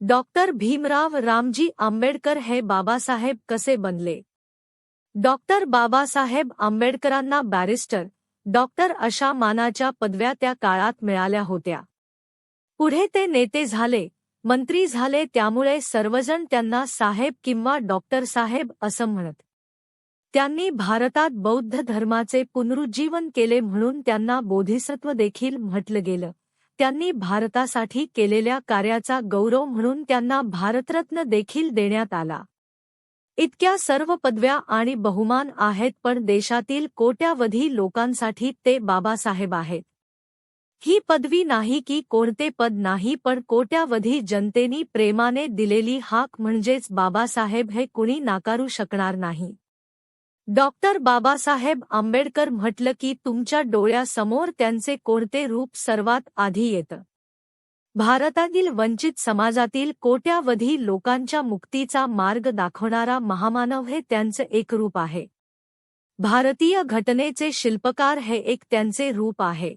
Doctor Bhimrao Ramji Ambedkar हे बाबासाहेब कसे बनले? डॉक्टर बाबासाहेब आंबेडकरांना बॅरिस्टर डॉक्टर अशा मानाच्या पदव्या त्या काळात मिळाल्या होत्या. पुढे ते नेते झाले मंत्री झाले त्यामुळे सर्वजण त्यांना साहेब किंवा डॉक्टर साहेब असं म्हणत. त्यांनी भारतात बौद्ध धर्माचे पुनरुज्जीवन केले म्हणून त्यांना बोधिसत्व देखील म्हटलं गेलं. त्यांनी भारतासाठी केलेल्या कार्याचा गौरव म्हणून त्यांना भारतरत्न देखील देण्यात आला. इतक्या सर्व पदव्या आणि बहुमान आहेत पण देशातील कोट्यावधी लोकांसाठी ते बाबासाहेब आहेत. ही पदवी नाही की कोणते पद नाही पण कोट्यावधी जनतेनी प्रेमाने दिलेली हाक म्हणजेच बाबासाहेब हे कुणी नाकारू शकणार नाही. डॉक्टर बाबासाहेब आंबेडकर म्हटलं की तुमच्या डोळ्यासमोर त्यांचे कोणते रूप सर्वात आधी येतं? भारतातील वंचित समाजातील कोट्यावधी लोकांच्या मुक्तीचा मार्ग दाखवणारा महामानव हे त्यांचं एक रूप आहे. भारतीय घटनेचे शिल्पकार हे एक त्यांचे रूप आहे.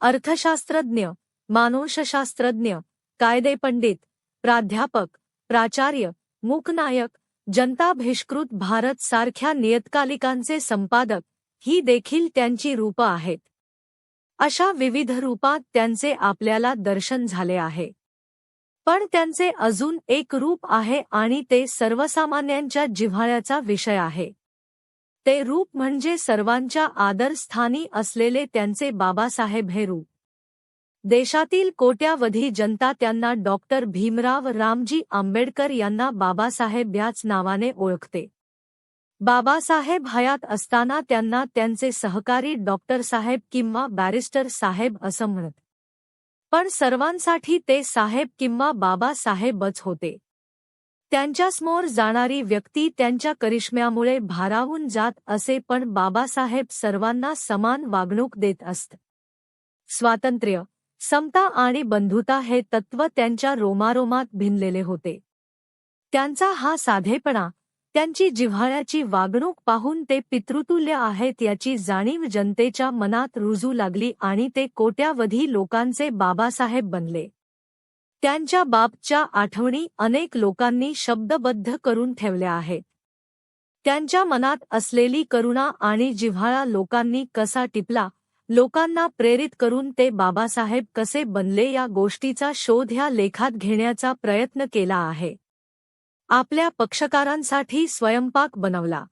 अर्थशास्त्रज्ञ मानवशास्त्रज्ञ कायदेपंडित प्राध्यापक प्राचार्य मूकनायक जनता बहिष्कृत भारत सारख्या नियतकालिकांचे संपादक ही देखील त्यांची रूपं आहेत. अशा विविध रूपात त्यांचे आपल्याला दर्शन झाले आहे. पण त्यांचे अजून एक रूप आहे आणि ते सर्वसामान्यांच्या जिव्हाळ्याचा विषय आहे. ते रूप म्हणजे सर्वांच्या आदरस्थानी असलेले त्यांचे बाबासाहेब हे रूप. देशातील कोट्यावधी जनता त्यांना डॉक्टर भीमराव रामजी आंबेडकर यांना बाबासाहेब याच नावाने ओळखते. बाबासाहेब हयात असताना त्यांना त्यांचे सहकारी डॉक्टर साहेब किंवा बॅरिस्टर साहेब असं म्हणत. पण सर्वांसाठी ते साहेब किंवा बाबासाहेबच होते. त्यांच्यासमोर जाणारी व्यक्ती त्यांच्या करिश्म्यामुळे भारावून जात असे पण बाबासाहेब सर्वांना समान वागणूक देत असत. स्वातंत्र्य समता आणि बंधुता हे तत्व त्यांच्या रोमारोमात भिनलेले होते. त्यांचा हा साधेपणा त्यांची जिव्हाळ्याची वागणूक पाहून ते पितृतुल्य आहेत याची जाणीव जनतेच्या मनात रुजू लागली आणि ते कोट्यावधी लोकांचे बाबासाहेब बनले. त्यांच्या बाबच्या आठवणी अनेक लोकांनी शब्दबद्ध करून ठेवल्या आहेत. त्यांच्या मनात असलेली करुणा आणि जिव्हाळा लोकांनी कसा टिपला लोकांना प्रेरित करून ते बाबासाहेब कसे बनले या गोष्टीचा शोध ह्या लेखात घेण्याचा प्रयत्न केला आहे. आपल्या पक्षकारांसाठी स्वयंपाक बनवला.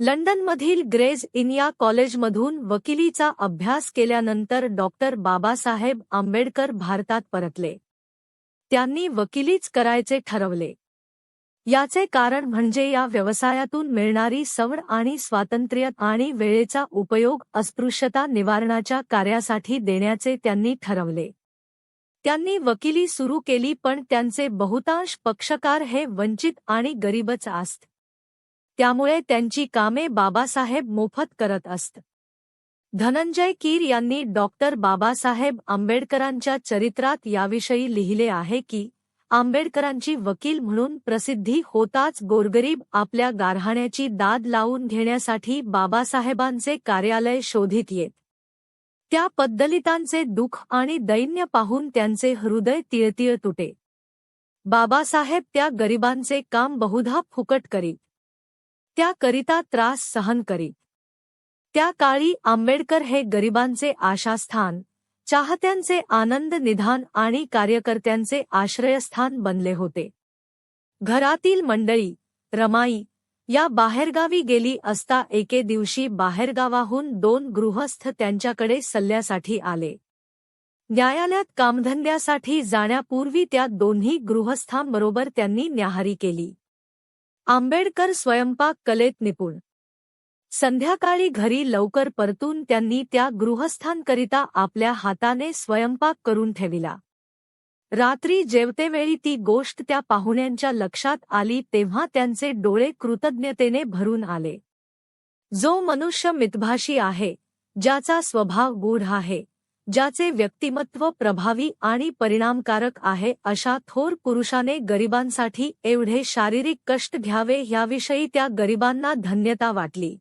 लंडनमधील ग्रेज इनिया कॉलेजमधून वकिलीचा अभ्यास केल्यानंतर डॉक्टर बाबासाहेब आंबेडकर भारतात परतले. त्यांनी वकिलीच करायचे ठरवले. याचे कारण म्हणजे या व्यवसायातून मिळणारी सवड आणि स्वातंत्र्य आणि वेळेचा उपयोग अस्पृश्यता निवारणाच्या कार्यासाठी देण्याचे त्यांनी ठरवले. त्यांनी वकिली सुरू केली पण त्यांचे बहुतांश पक्षकार हे वंचित आणि गरीबच असत त्यामुळे त्यांची कामे बाबासाहेब मोफत करत असत धनंजय कीर यांनी डॉक्टर बाबासाहेब आंबेडकरांच्या चरित्रात याविषयी लिहिले आहे की आंबेडकरांची वकील म्हणून प्रसिद्धी होताच गोरगरीब आपल्या गारहाण्याची दाद लावून घेण्यासाठी बाबासाहेबांचे कार्यालय शोधित येत. त्या पद्दलितांचे दुःख आणि दैन्य पाहून त्यांचे हृदय तिळतिळ तुटे. बाबासाहेब त्या गरिबांचे काम बहुधा फुकट करीत. त्याकरिता त्रास सहन करीत. त्या काळी आंबेडकर हे गरिबांचे आशास्थान चाहत्यांचे आनंद निधान आणि कार्यकर्त्यांचे आश्रयस्थान बनले होते. घरातील मंडळी रमाई या बाहेरगावी गेली असता एके दिवशी बाहेरगावाहून दोन गृहस्थ त्यांच्याकडे सल्ल्यासाठी आले. न्यायालयात कामधंद्यासाठी जाण्यापूर्वी त्या दोन्ही गृहस्थांबरोबर त्यांनी न्याहारी केली. आंबेडकर स्वयंपाक कलेत निपुण संध्याकाळी घरी लवकर परतून त्यांनी त्या गृहस्थांकरिता आपल्या हाताने स्वयंपाक करून ठेविला. रात्री जेवतेवेळी ती गोष्ट त्या पाहुण्यांच्या लक्षात आली तेव्हा त्यांचे डोळे कृतज्ञतेने भरून आले. जो मनुष्य मितभाषी आहे ज्याचा स्वभाव गूढ आहे ज्याचे व्यक्तिमत्व प्रभावी आणि परिणामकारक आहे अशा थोर पुरुषाने गरिबांसाठी एवढे शारीरिक कष्ट घ्यावे याविषयी त्या गरिबांना धन्यता वाटली.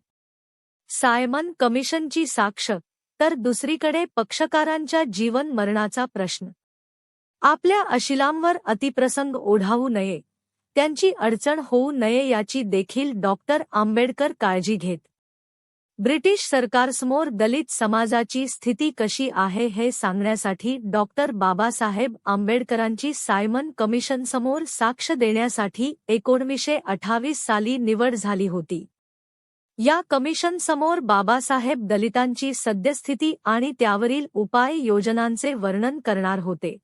सायमन कमिशनची साक्ष तर दुसरीकडे पक्षकारांच्या जीवन मरणाचा प्रश्न. आपल्या अशिलांवर अतिप्रसंग ओढावू नये. त्यांची अडचण होऊ नये याची देखील डॉक्टर आंबेडकर काळजी घेत. ब्रिटिश सरकारसमोर दलित समाजाची स्थिती कशी आहे हे सांगण्यासाठी डॉक्टर बाबासाहेब आंबेडकरांची सायमन कमिशनसमोर साक्ष देण्यासाठी एकोणवीसशे अठ्ठावीस साली निवड झाली होती. या कमिशनसमोर बाबासाहेब दलितांची सद्यस्थिती आणि त्यावरील उपाय योजनांचे वर्णन करणार होते.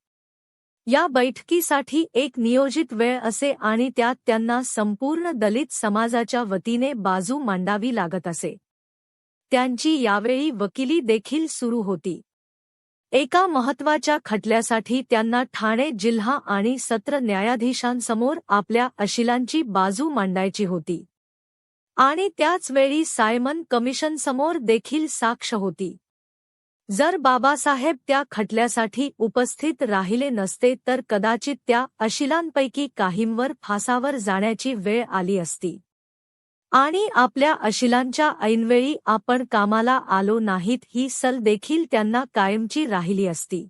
या बैठकीसाठी एक नियोजित वेळ असे आणि त्यात त्यांना संपूर्ण दलित समाजाच्या वतीने बाजू मांडावी लागत असे. त्यांची यावेळी वकिली देखील सुरू होती. एका महत्त्वाच्या खटल्यासाठी त्यांना ठाणे जिल्हा आणि सत्र न्यायाधीशांसमोर आपल्या अशिलांची बाजू मांडायची होती. आणि त्याच वेळी सायमन कमिशनसमोर देखील साक्ष होती. जर बाबासाहेब त्या खटल्यासाठी उपस्थित राहिले नसते तर कदाचित त्या अशिलांपैकी काहींवर फासावर जाण्याची वेळ आली असती. आणि आपल्या अशिलांच्या ऐनवेळी आपण कामाला आलो नाहीत ही सल देखील त्यांना कायमची राहिली असती.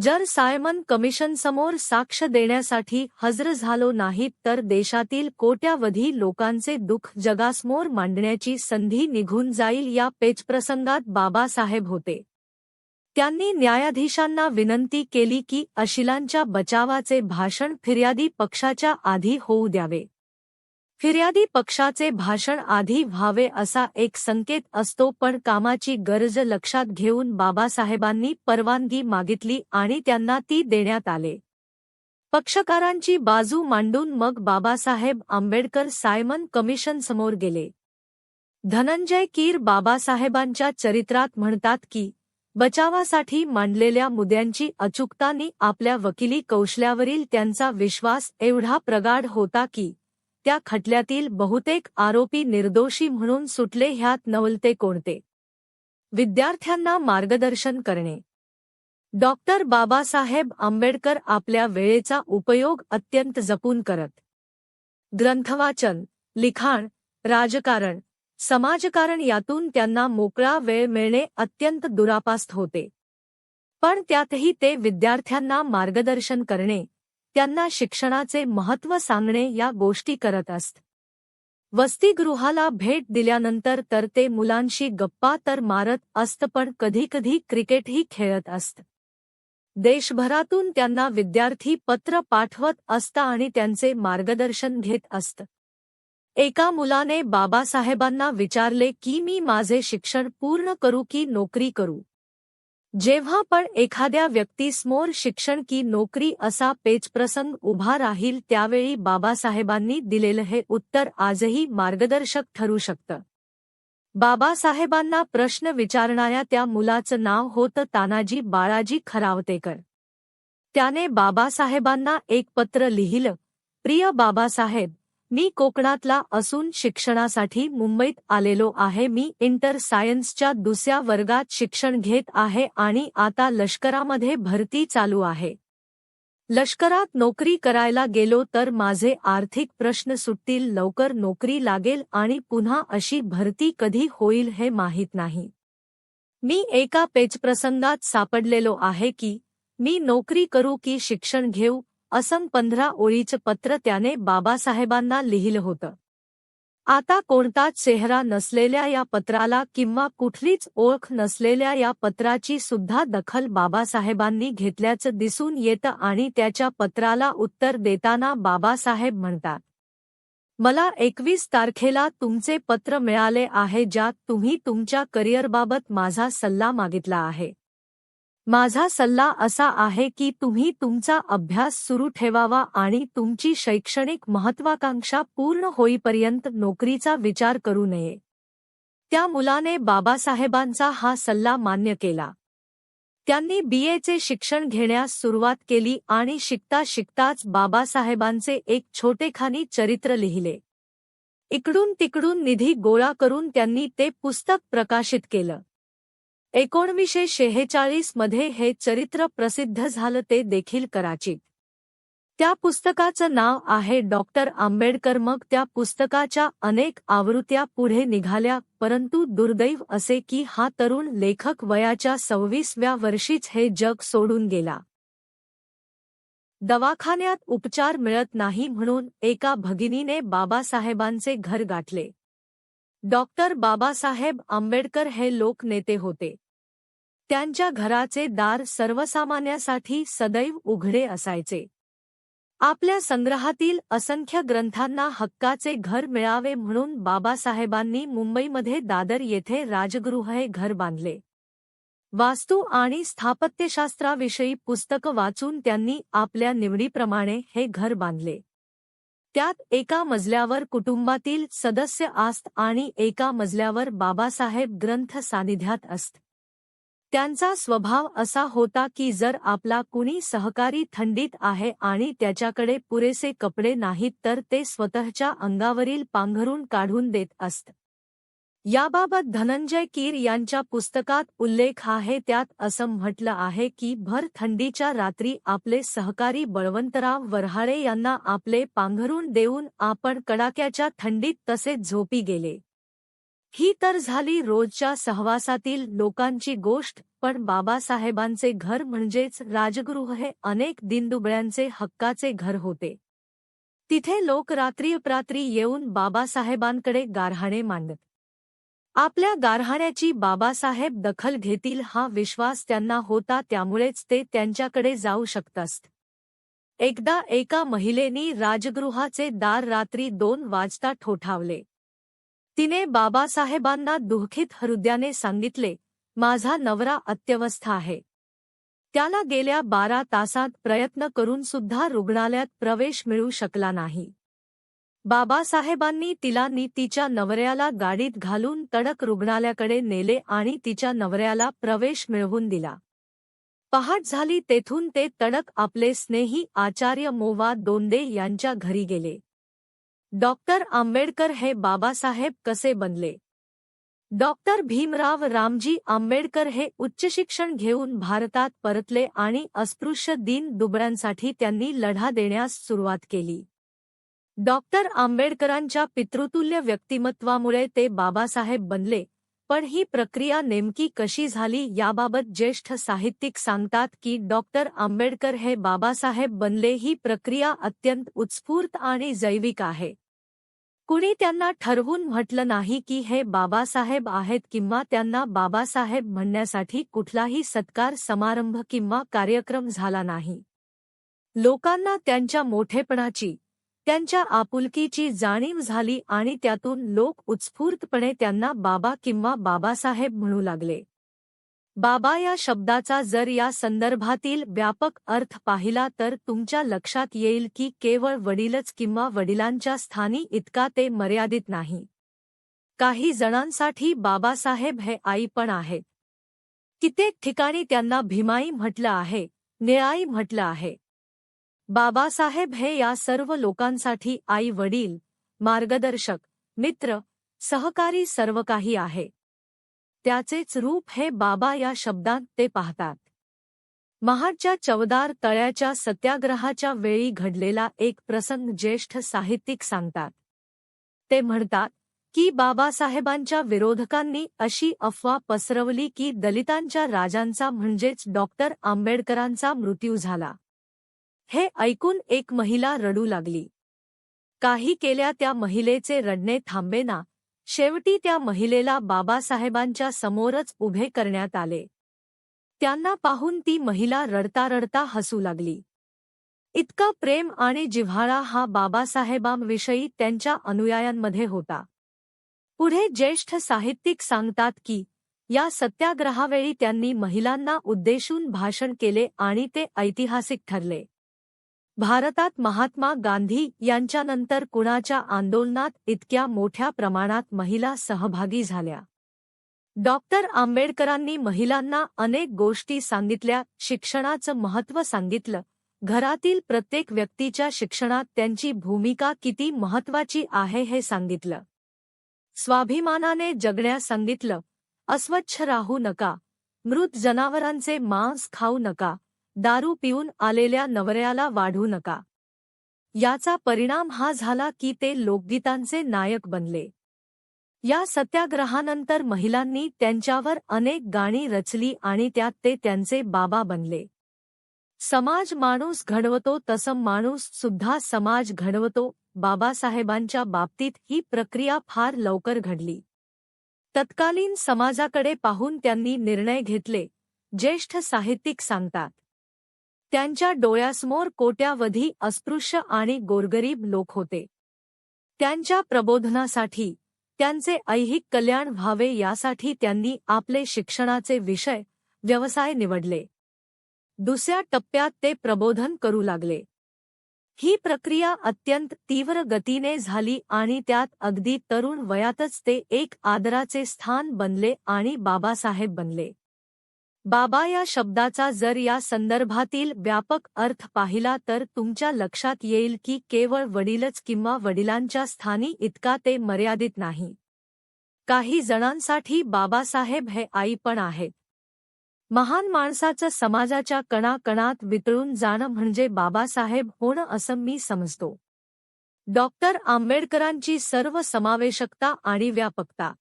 जर सायमन कमिशनसमोर साक्ष देण्यासाठी हजर झालो नाहीत तर देशातील कोट्यावधी लोकांचे दुःख जगासमोर मांडण्याची संधी निघून जाईल या पेचप्रसंगात बाबासाहेब होते. त्यांनी न्यायाधीशांना विनंती केली की अशिलांच्या बचावाचे भाषण फिर्यादी पक्षाच्या आधी होऊ द्यावे. फिर्यादी पक्षाचे भाषण आधी व्हावे असा एक संकेत असतो पण कामाची गरज लक्षात घेऊन बाबासाहेबांनी परवानगी मागितली आणि त्यांना ती देण्यात आले. पक्षकारांची बाजू मांडून मग बाबासाहेब आंबेडकर सायमन कमिशनसमोर गेले. धनंजय कीर बाबासाहेबांच्या चरित्रात म्हणतात की बचावासाठी मांडलेल्या मुद्यांची अचूकतानी आपल्या वकिली कौशल्यावरील त्यांचा विश्वास एवढा प्रगाढ होता की त्या खटल्यातील बहुतेक आरोपी निर्दोषी म्हणून सुटले ह्यात नवलते कोणते? विद्यार्थ्यांना मार्गदर्शन करणे. डॉक्टर बाबासाहेब आंबेडकर आपल्या वेळेचा उपयोग अत्यंत जपून करत. ग्रंथवाचन लिखाण राजकारण समाजकारण यातून त्यांना मोकळा वेळ मिळणे अत्यंत दुरापास्त होते. पण त्यातही ते विद्यार्थ्यांना मार्गदर्शन करणे त्यांना शिक्षणाचे महत्त्व सांगणे या गोष्टी करत असत. वसतिगृहाला भेट दिल्यानंतर तर ते मुलांशी गप्पा तर मारत असत पण कधीकधी क्रिकेटही खेळत असत. देशभरातून त्यांना विद्यार्थी पत्र पाठवत असता आणि त्यांचे मार्गदर्शन घेत असत. एका मुलाने बाबासाहेबांना विचारले की मी माझे शिक्षण पूर्ण करू की नोकरी करू? जेव्हा पण एखाद्या व्यक्तीसमोर शिक्षण की नोकरी असा पेचप्रसंग उभा राहील त्यावेळी बाबासाहेबांनी दिलेलं हे उत्तर आजही मार्गदर्शक ठरू शकतं. बाबासाहेबांना प्रश्न विचारणाऱ्या त्या मुलाचं नाव होतं तानाजी बाळाजी खरावतेकर. त्याने बाबासाहेबांना एक पत्र लिहिलं प्रिय बाबासाहेब मी कोकणातला असून शिक्षणासाठी मुंबईत आलेलो आहे. मी इंटर सायन्सच्या दुसऱ्या वर्गात शिक्षण घेत आहे आणि आता लष्करामध्ये भरती चालू आहे. लष्करात नोकरी करायला गेलो तर माझे आर्थिक प्रश्न सुटतील लवकर नोकरी लागेल आणि पुन्हा अशी भरती कधी होईल हे माहीत नाही. मी एका पेचप्रसंगात सापडलेलो आहे की मी नोकरी करू की शिक्षण घेऊ असं पंधरा ओळीचं पत्र त्याने बाबासाहेबांना लिहिलं होतं. आता कोणताच चेहरा नसलेल्या या पत्राला किंवा कुठलीच ओळख नसलेल्या या पत्राची सुद्धा दखल बाबासाहेबांनी घेतल्याचं दिसून येतं आणि त्याच्या पत्राला उत्तर देताना बाबासाहेब म्हणतात मला एकवीस तारखेला तुमचे पत्र मिळाले आहे ज्यात तुम्ही तुमच्या करिअरबाबत माझा सल्ला मागितला आहे. माझा सल्ला असा आहे की तुम्ही तुमचा अभ्यास सुरू ठेवावा आणि तुमची शैक्षणिक महत्वाकांक्षा पूर्ण होईपर्यंत नोकरीचा विचार करू नये. त्या मुलाने बाबासाहेबांचा हा सल्ला मान्य केला. त्यांनी बीएचे शिक्षण घेण्यास सुरुवात केली आणि शिकता शिकताच बाबासाहेबांचे एक छोटेखानी चरित्र लिहिले. इकडून तिकडून निधी गोळा करून त्यांनी ते पुस्तक प्रकाशित केलं. एकोणवीसशे शेहेचाळीसमध्ये हे चरित्र प्रसिद्ध झालं ते देखील कराचीत त्या पुस्तकाचं नाव आहे डॉक्टर आंबेडकर. मग त्या पुस्तकाच्या अनेक आवृत्त्या पुढे निघाल्या परंतु दुर्दैव असे की हा तरुण लेखक वयाच्या सव्वीसव्या वर्षीच हे जग सोडून गेला. दवाखान्यात उपचार मिळत नाही म्हणून एका भगिनीने बाबासाहेबांचे घर गाठले. डॉक्टर बाबासाहेब आंबेडकर हे लोकनेते होते. त्यांच्या घराचे दार सर्वसामान्यासाठी सदैव उघडे असायचे. आपल्या संग्रहातील असंख्य ग्रंथांना हक्काचे घर मिळावे म्हणून बाबासाहेबांनी मुंबईमध्ये दादर येथे राजगृह हे घर बांधले. वास्तू आणि स्थापत्यशास्त्राविषयी पुस्तकं वाचून त्यांनी आपल्या निवडीप्रमाणे हे घर बांधले. त्यात एका मजल्यावर कुटुंबातील सदस्य आस्त आणि एका मजल्यावर बाबासाहेब ग्रंथ सानिध्यात असत. त्यांचा स्वभाव असा होता की जर आपला कुणी सहकारी थंडीत आहे आणि त्याच्याकडे पुरेसे कपडे नाहीत तर ते स्वतःच्या अंगावरील पांघरून काढून देत असत. याबाबत धनंजय कीर यांच्या पुस्तकात उल्लेख आहे. त्यात असं म्हटलं आहे की भर थंडीच्या रात्री आपले सहकारी बळवंतराव वरहाळे यांना आपले पांघरून देऊन आपण कडाक्याच्या थंडीत तसेच झोपी गेले. ही तर झाली रोजच्या सहवासातील लोकांची गोष्ट पण बाबासाहेबांचे घर म्हणजेच राजगृह हे अनेक दिनदुबळ्यांचे हक्काचे घर होते. तिथे लोक रात्रीप्रात्री येऊन बाबासाहेबांकडे गारहाणे मांडत. आपल्या गारहाण्याची बाबासाहेब दखल घेतील हा विश्वास त्यांना होता त्यामुळेच ते त्यांच्याकडे जाऊ शकतस्त एकदा एका महिलेनी राजगृहाचे दार रात्री दोन वाजता ठोठावले. तिने बाबासाहेबांना दुःखित हृदयाने सांगितले माझा नवरा अत्यवस्था आहे. त्याला गेल्या बारा तासात प्रयत्न करून सुद्धा रुग्णालयात प्रवेश मिळू शकला नाही. बाबासाहेबांनी तिला नि तिच्या नवऱ्याला गाडीत घालून तडक रुग्णालयाकडे नेले आणि तिच्या नवऱ्याला प्रवेश मिळवून दिला. पहाट झाली तेथून ते तडक आपले स्नेही आचार्य मोवा दोंदे यांच्या घरी गेले. डॉक्टर आंबेडकर हे बाबासाहेब कसे बनले? डॉक्टर भीमराव रामजी आंबेडकर हे उच्च शिक्षण घेऊन भारतात परतले आणि अस्पृश्य दिन दुबळ्यांसाठी त्यांनी लढा देण्यास सुरुवात केली. डॉक्टर आंबेडकरांच्या पितृतुल्य व्यक्तिमत्वामुळे ते बाबासाहेब बनले, पण ही प्रक्रिया नेमकी कशी झाली याबाबत ज्येष्ठ साहित्यिक सांगतात की डॉक्टर आंबेडकर हे बाबासाहेब बनले ही प्रक्रिया अत्यंत उत्स्फूर्त आणि जैविक आहे. कुणी त्यांना ठरवून म्हटलं नाही की हे बाबासाहेब आहेत किंवा त्यांना बाबासाहेब म्हणण्यासाठी कुठलाही सत्कार समारंभ किंवा कार्यक्रम झाला नाही. लोकांना त्यांच्या मोठेपणाची त्यांच्या आपुलकीची जाणीव झाली आणि त्यातून लोक उत्स्फूर्तपणे त्यांना बाबा किंवा बाबासाहेब म्हणू लागले. बाबा या शब्दाचा जर या संदर्भातील व्यापक अर्थ पाहिला तर तुमच्या लक्षात येईल की केवळ वडीलच किंवा वडिलांच्या स्थानी इतका ते मर्यादित नाही. काही जणांसाठी बाबासाहेब हे आई पण आहेत. कित्येक ठिकाणी त्यांना भीमाई म्हटलं आहे निळाई म्हटलं आहे. बाबासाहेब हे या सर्व लोकांसाठी आई वडील मार्गदर्शक मित्र सहकारी सर्व काही आहे. त्याचेच रूप हे बाबा या शब्दात ते पाहतात. महाडच्या चवदार तळ्याच्या सत्याग्रहाच्या वेळी घडलेला एक प्रसंग ज्येष्ठ साहित्यिक सांगतात. ते म्हणतात की बाबासाहेबांच्या विरोधकांनी अशी अफवा पसरवली की दलितांच्या राजांचा म्हणजेच डॉक्टर आंबेडकरांचा मृत्यू झाला. हे ऐकून एक महिला रडू लागली. काही केल्या त्या महिलेचे रडणे थांबेना शेवटी त्या महिलेला बाबासाहेबांच्या समोरच उभे करण्यात आले. त्यांना पाहून ती महिला रडता रडता हसू लागली. इतका प्रेम आणि जिव्हाळा हा बाबासाहेबांविषयी त्यांच्या अनुयायांमध्ये होता. पुढे ज्येष्ठ साहित्यिक सांगतात की या सत्याग्रहावेळी त्यांनी महिलांना उद्देशून भाषण केले आणि ते ऐतिहासिक ठरले. भारतात महात्मा गांधी यांच्यानंतर कुणाच्या आंदोलनात इतक्या मोठ्या प्रमाणात महिला सहभागी झाल्या? डॉक्टर आंबेडकरांनी महिलांना अनेक गोष्टी सांगितल्या शिक्षणाचं महत्त्व सांगितलं. घरातील प्रत्येक व्यक्तीच्या शिक्षणात त्यांची भूमिका किती महत्त्वाची आहे हे सांगितलं. स्वाभिमानाने जगण्यास सांगितलं अस्वच्छ राहू नका. मृत जनावरांचे मांस खाऊ नका. दारू पिऊन आलेल्या नवऱ्याला वाढू नका. याचा परिणाम हा झाला की ते लोकगीतांचे नायक बनले. या सत्याग्रहानंतर महिलांनी त्यांच्यावर अनेक गाणी रचली आणि त्यात ते त्यांचे बाबा बनले. समाज माणूस घडवतो तसं माणूस सुद्धा समाज घडवतो बाबासाहेबांच्या बाबतीत ही प्रक्रिया फार लवकर घडली. तत्कालीन समाजाकडे पाहून त्यांनी निर्णय घेतले ज्येष्ठ साहित्यिक सांगतात. त्यांच्या डोळ्यासमोर कोट्यावधी अस्पृश्य आणि गोरगरीब लोक होते. त्यांच्या प्रबोधनासाठी त्यांचे ऐहिक कल्याण व्हावे यासाठी त्यांनी आपले शिक्षणाचे विषय व्यवसाय निवडले. दुसऱ्या टप्प्यात ते प्रबोधन करू लागले. ही प्रक्रिया अत्यंत तीव्र गतीने झाली आणि त्यात अगदी तरुण वयातच ते एक आदराचे स्थान बनले आणि बाबासाहेब बनले. बाबा या शब्दाचा जर या संदर्भातील व्यापक अर्थ पाहिला तर तुमच्या लक्षात येईल की केवळ वडीलच किंवा वडिलांच्या स्थानी इतका ते मर्यादित नाही. काही जणांसाठी बाबासाहेब हे आई पण आहेत. महान माणसाचं समाजाच्या कणाकणात वितळून जाणं म्हणजे बाबासाहेब होणं असं मी समजतो. डॉक्टर आंबेडकरांची सर्व समावेशकता आणि व्यापकता.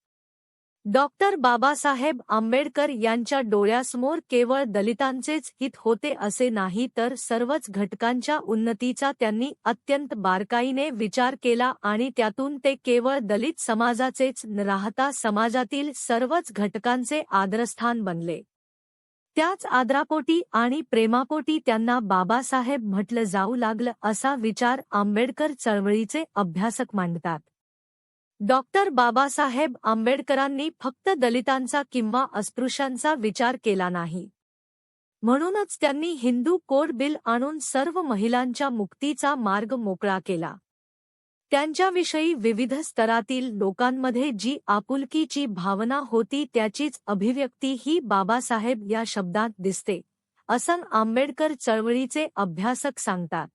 डॉक्टर बाबासाहेब आंबेडकर यांच्या डोळ्यासमोर केवळ दलितांचेच हित होते असे नाही तर सर्वच घटकांच्या उन्नतीचा त्यांनी अत्यंत बारकाईने विचार केला आणि त्यातून ते केवळ दलित समाजाचेच न राहता समाजातील सर्वच घटकांचे आदरस्थान बनले. त्याच आदरापोटी आणि प्रेमापोटी त्यांना बाबासाहेब म्हटलं जाऊ लागलं असा विचार आंबेडकर चळवळीचे अभ्यासक मांडतात. डॉक्टर बाबासाहेब आंबेडकरांनी फक्त दलितांचा किंवा अस्पृश्यांचा विचार केला नाही. म्हणूनच त्यांनी हिंदू कोड बिल आणून सर्व महिलांच्या मुक्तीचा मार्ग मोकळा केला. त्यांच्याविषयी विविध स्तरातील लोकांमध्ये जी आपुलकीची भावना होती त्याचीच अभिव्यक्ती ही बाबासाहेब या शब्दात दिसते असं आंबेडकर चळवळीचे अभ्यासक सांगतात.